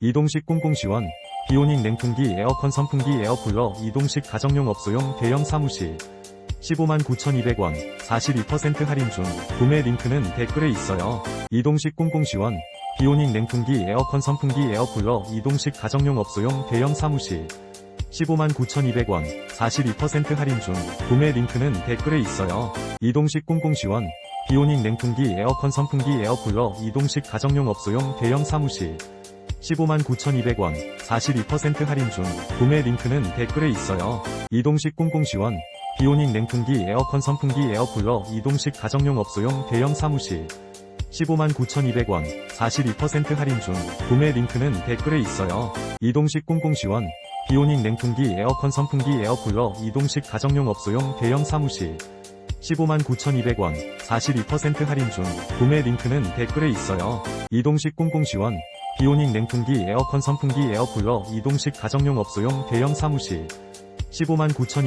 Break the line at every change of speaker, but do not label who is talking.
이동식 꽁꽁시원 비오닉 냉풍기 에어컨 선풍기 에어쿨러 이동식 가정용 업소용 대형 사무실 15만 9,200원 42% 할인 중 구매 링크는 댓글에 있어요. 이동식 꽁꽁시원 비오닉 냉풍기 에어컨 선풍기 에어쿨러 이동식 가정용 업소용 대형 사무실 15만 9,200원 42% 할인 중 구매 링크는 댓글에 있어요. 이동식 꽁꽁시원 비오닉 냉풍기 에어컨 선풍기 에어쿨러 이동식 가정용 업소용 대형 사무실 15만 9,200원 42% 할인 중 구매 링크는 댓글에 있어요. 이동식 꽁꽁시원 비오닉 냉풍기 에어컨 선풍기 에어쿨러 이동식 가정용 업소용 대형 사무실 15만 9,200원 42% 할인 중 구매 링크는 댓글에 있어요. 이동식 꽁꽁시원 비오닉 냉풍기 에어컨 선풍기 에어쿨러 이동식 가정용 업소용 대형 사무실 15만 9,200원 42% 할인 중 구매 링크는 댓글에 있어요. 이동식 꽁꽁시원 비오닉 냉풍기 에어컨 선풍기 에어쿨러 이동식 가정용 업소용 대형 사무실. 15만 9,200원